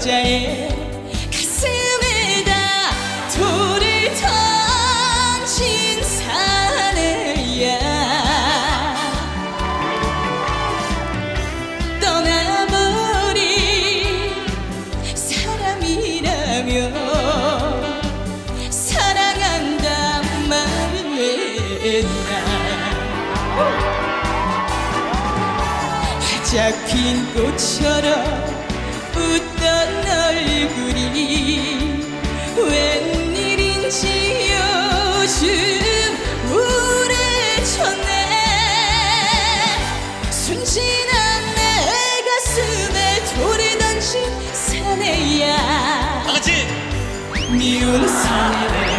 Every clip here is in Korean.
여자의 가슴에다 돌을 던진 사내야. 떠나버린 사람이라며 사랑한단 말은 왜 했나 잡힌 꽃처럼 웃던 얼굴이 웬일인지 요즘 우울해졌네. 순진한 내 가슴에 돌을 던진 사내야. 미운 사내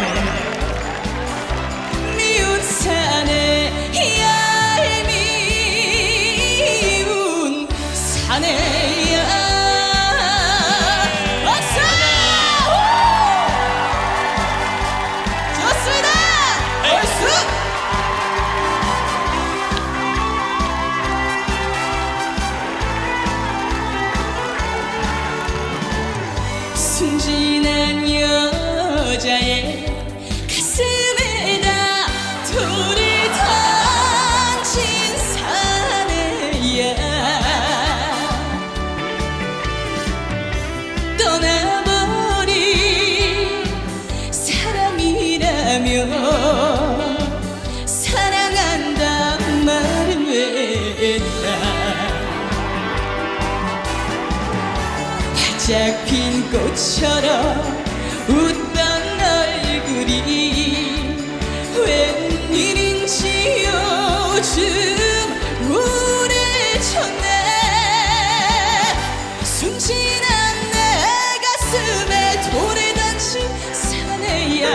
활짝 핀 꽃처럼 웃던 얼굴이 웬일인지 요즘 우울해졌네. 순진한 내 가슴에 돌에 던진 사내야.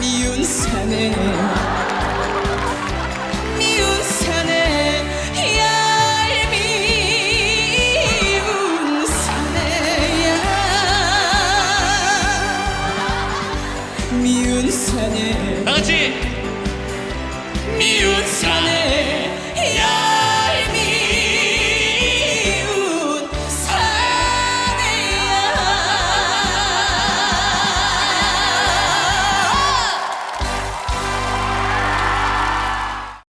미운 사내. 같이 미운